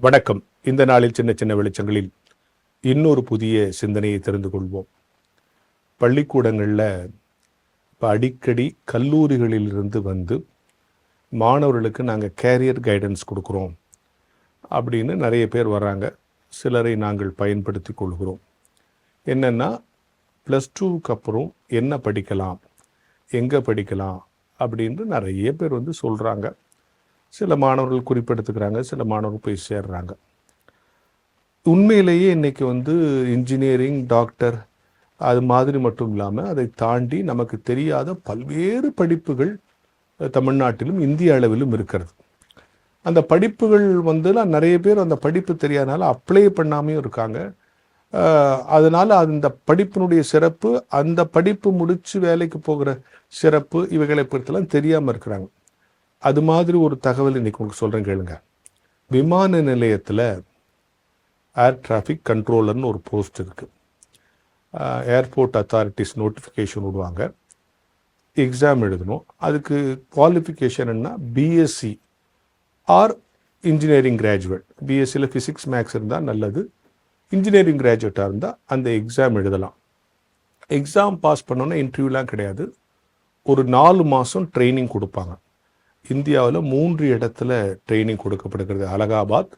வணக்கம். இந்த நாளில் சின்ன சின்ன வெளிச்சங்களில் இன்னொரு புதிய சிந்தனையை தெரிந்து கொள்வோம். பள்ளிக்கூடங்களில் இப்போ அடிக்கடி கல்லூரிகளிலிருந்து வந்து மாணவர்களுக்கு நாங்கள் கேரியர் கைடன்ஸ் கொடுக்குறோம் அப்படின்னு நிறைய பேர் வராங்க சிலரை நாங்கள் பயன்படுத்தி கொள்கிறோம். என்னென்னா ப்ளஸ் டூவுக்கு அப்புறம் என்ன படிக்கலாம் எங்கே படிக்கலாம் அப்படின்னு நிறைய பேர் வந்து சொல்கிறாங்க சில மாணவர்கள் குறிப்பெடுத்துக்கிறாங்க சில மாணவர்கள் போய் சேர்றாங்க. உண்மையிலேயே இன்னைக்கு வந்து இன்ஜினியரிங் டாக்டர் அது மாதிரி மட்டும் இல்லாமல் அதை தாண்டி நமக்கு தெரியாத பல்வேறு படிப்புகள் தமிழ்நாட்டிலும் இந்திய அளவிலும் இருக்கிறது. அந்த படிப்புகள் வந்து நிறைய பேர் அந்த படிப்பு தெரியாதனால அப்ளை பண்ணாமையும் இருக்காங்க. அதனால் அந்த படிப்பினுடைய சிறப்பு அந்த படிப்பு முடித்து வேலைக்கு போகிற சிறப்பு இவைகளை பொறுத்தெல்லாம் தெரியாமல் இருக்கிறாங்க. அது மாதிரி ஒரு தகவல் இன்னைக்கு உங்களுக்கு சொல்கிறேன் கேளுங்க. விமான நிலையத்தில் ஏர் டிராஃபிக் கண்ட்ரோலர்னு ஒரு போஸ்ட் இருக்குது ஏர்போர்ட் அத்தாரிட்டிஸ் நோட்டிஃபிகேஷன் விடுவாங்க. எக்ஸாம் எழுதணும். அதுக்கு குவாலிஃபிகேஷன் என்ன பிஎஸ்சி ஆர் இன்ஜினியரிங் கிராஜுவேட் பிஎஸ்சியில் ஃபிசிக்ஸ் மேக்ஸ் இருந்தால் நல்லது. இன்ஜினியரிங் கிராஜுவேட்டாக இருந்தால் அந்த எக்ஸாம் எழுதலாம். எக்ஸாம் பாஸ் பண்ணோன்னா இன்டர்வியூலாம் கிடையாது. ஒரு நாலு மாதம் ட்ரைனிங் கொடுப்பாங்க. இந்தியாவில் மூன்று இடத்துல ட்ரைனிங் கொடுக்கப்படுகிறது. அலகாபாத்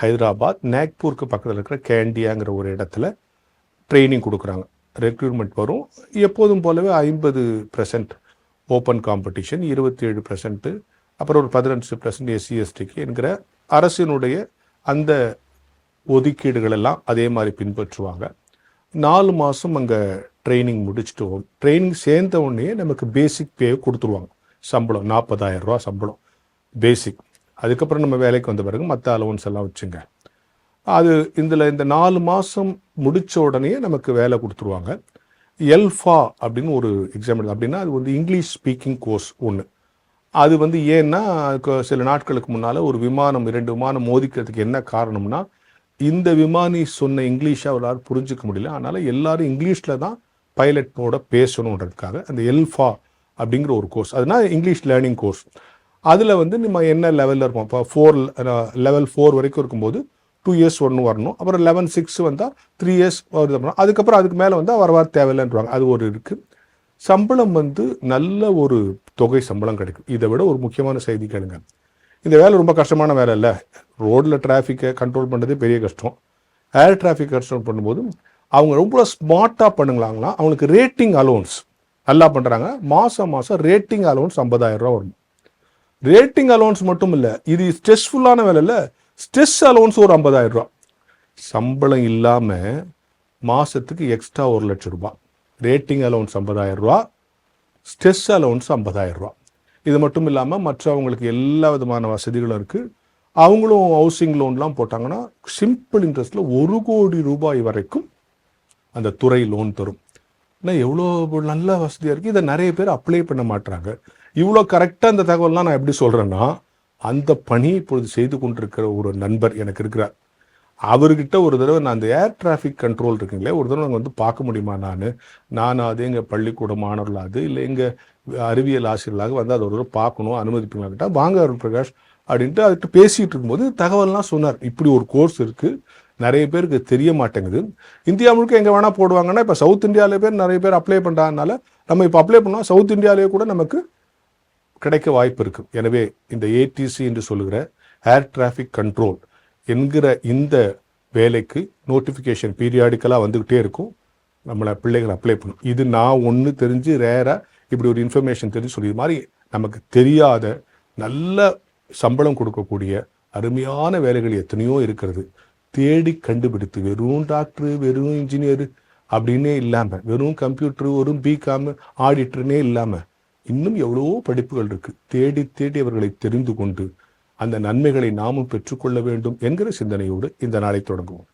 ஹைதராபாத் நாக்பூருக்கு பக்கத்தில் இருக்கிற கேண்டியாங்கிற ஒரு இடத்துல ட்ரைனிங் கொடுக்குறாங்க. ரெக்ரூட்மெண்ட் வரும். எப்போதும் போலவே ஐம்பது பர்சன்ட் ஓப்பன் காம்படிஷன் இருபத்தி ஏழு பர்சன்ட்டு அப்புறம் ஒரு பதினஞ்சு பர்சன்ட் எஸ்சிஎஸ்டிக்கு என்கிற அரசினுடைய அந்த ஒதுக்கீடுகள் எல்லாம் அதே மாதிரி பின்பற்றுவாங்க. நாலு மாதம் அங்கே ட்ரைனிங் முடிச்சுட்டு ட்ரைனிங் சேர்ந்த உடனே நமக்கு பேசிக் பே கொடுத்துருவாங்க. சம்பளம் நாற்பதாயிரம் ரூபா சம்பளம் பேசிக் அதுக்கப்புறம் நம்ம வேலைக்கு வந்த பிறகு மற்ற அலவன்ஸ் எல்லாம் வச்சுங்க. அது இதில் இந்த நாலு மாதம் முடித்த உடனே நமக்கு வேலை கொடுத்துருவாங்க. எல்ஃபா அப்படின்னு ஒரு எக்ஸாம் அப்படின்னா அது வந்து இங்கிலீஷ் ஸ்பீக்கிங் கோர்ஸ் ஒன்று அது வந்து ஏன்னா சில நாட்களுக்கு முன்னால் ஒரு விமானம் இரண்டு விமானம் மோதிக்கிறதுக்கு என்ன காரணம்னா இந்த விமானி சொன்ன இங்கிலீஷை அவரால் புரிஞ்சுக்க முடியல. அதனால் எல்லாரும் இங்கிலீஷில் தான் பைலட்டோட பேசணுன்றதுக்காக அந்த எல்ஃபா அப்படிங்கிற ஒரு கோர்ஸ் அதுனா இங்கிலீஷ் லேர்னிங் கோர்ஸ் அதில் வந்து நம்ம என்ன லெவலில் இருப்போம்? இப்போ ஃபோர் லெவல் ஃபோர் வரைக்கும் இருக்கும்போது டூ இயர்ஸ் ஒன்று வரணும். அப்புறம் லெவன் சிக்ஸ் வந்தால் த்ரீ இயர்ஸ் வருது அப்புறம் அதுக்கப்புறம் அதுக்கு மேலே வந்தால் வர வர தேவையில்லைன்றாங்க. அது ஒரு இருக்குது சம்பளம் வந்து நல்ல ஒரு தொகை சம்பளம் கிடைக்கும். இதை விட ஒரு முக்கியமான செய்தி கேளுங்க. இந்த வேலை ரொம்ப கஷ்டமான வேலை இல்லை. ரோட்டில் டிராஃபிக்கை கண்ட்ரோல் பண்ணுறதே பெரிய கஷ்டம். ஏர் டிராஃபிக் கண்ட்ரோல் பண்ணும்போது அவங்க ரொம்ப ஸ்மார்ட்டாக பண்ணுங்களாங்களா அவங்களுக்கு ரேட்டிங் அலோன்ஸ் நல்லா பண்ணுறாங்க மாதம் மாதம் ரேட்டிங் அலோன்ஸ் ஐம்பதாயிரம் ரூபா வரும். ரேட்டிங் அலோன்ஸ் மட்டும் இல்லை இது ஸ்ட்ரெஸ்ஃபுல்லான வேலை இல்லை ஸ்ட்ரெஸ் அலோன்ஸ் ஒரு ஐம்பதாயிரம் ரூபா சம்பளம் இல்லாமல் மாதத்துக்கு எக்ஸ்ட்ரா ஒரு லட்சம் ரூபா ரேட்டிங் அலோன்ஸ் ஐம்பதாயிரம் ரூபா ஸ்ட்ரெஸ் அலோன்ஸ் ஐம்பதாயிரம் ரூபா இது மட்டும் இல்லாமல் மற்றவங்களுக்கு எல்லா விதமான வசதிகளும் இருக்குது அவங்களும் ஹவுசிங் லோன்லாம் போட்டாங்கன்னா சிம்பிள் இன்ட்ரெஸ்ட்டில் ஒரு கோடி ரூபாய் வரைக்கும் அந்த துறை லோன் தரும். ஆனால் எவ்வளோ நல்ல வசதியாக இருக்குது இதை நிறைய பேர் அப்ளை பண்ண மாட்டாங்க இவ்வளோ கரெக்டாக அந்த தகவல்லாம் நான் எப்படி சொல்கிறேன்னா அந்த பணி இப்பொழுது செய்து கொண்டிருக்கிற ஒரு நண்பர் எனக்கு இருக்கிறார். அவர்கிட்ட ஒரு தடவை நான் அந்த ஏர் டிராஃபிக் கண்ட்ரோல் இருக்குங்களே ஒரு தடவை நாங்கள் வந்து பார்க்க முடியுமா நான்? நான் அது எங்கள் பள்ளிக்கூட அது இல்லை எங்கள் அறிவியல் ஆசிரியர்களாக வந்து அதை ஒரு தடவை பார்க்கணும் அனுமதிப்பீங்களா கேட்டால் வாங்க அருள் பிரகாஷ் அப்படின்ட்டு அதுக்கிட்ட பேசிகிட்டு இருக்கும்போது தகவல்லாம் சொன்னார். இப்படி ஒரு கோர்ஸ் இருக்குது நிறைய பேருக்கு தெரிய மாட்டேங்குது. இந்தியா முழுக்க எங்கே வேணால் போடுவாங்கன்னா இப்போ சவுத் இந்தியாவிலே பேர் நிறைய பேர் அப்ளை பண்ணுறதுனால நம்ம இப்போ அப்ளை பண்ணோம். சவுத் இந்தியாவிலேயே கூட நமக்கு கிடைக்க வாய்ப்பு இருக்கு. எனவே இந்த ஏடிசி என்று சொல்லுகிற ஏர் டிராஃபிக் கண்ட்ரோல் என்கிற இந்த வேலைக்கு நோட்டிஃபிகேஷன் பீரியாடிக்கலாக வந்துக்கிட்டே இருக்கும். நம்மளை பிள்ளைகள் அப்ளை பண்ணும் இது நான் ஒன்று தெரிஞ்சு ரேராக இப்படி ஒரு இன்ஃபர்மேஷன் தெரிஞ்சு சொல்லி மாதிரி நமக்கு தெரியாத நல்ல சம்பளம் கொடுக்கக்கூடிய அருமையான வேலைகள் எத்தனையோ இருக்கிறது. தேடி கண்டுபிடித்து வெறும் டாக்டர் வெறும் இன்ஜினியர் அப்படின்னே இல்லாமல் வெறும் கம்ப்யூட்டர் வெறும் பிகாம் ஆடிட்டர்னே இல்லாமல் இன்னும் எவ்வளவோ படிப்புகள் இருக்கு. தேடி தேடி அவர்களை தெரிந்து கொண்டு அந்த நன்மைகளை நாமும் பெற்றுக்கொள்ள வேண்டும் என்கிற சிந்தனையோடு இந்த நாளை தொடங்குவோம்.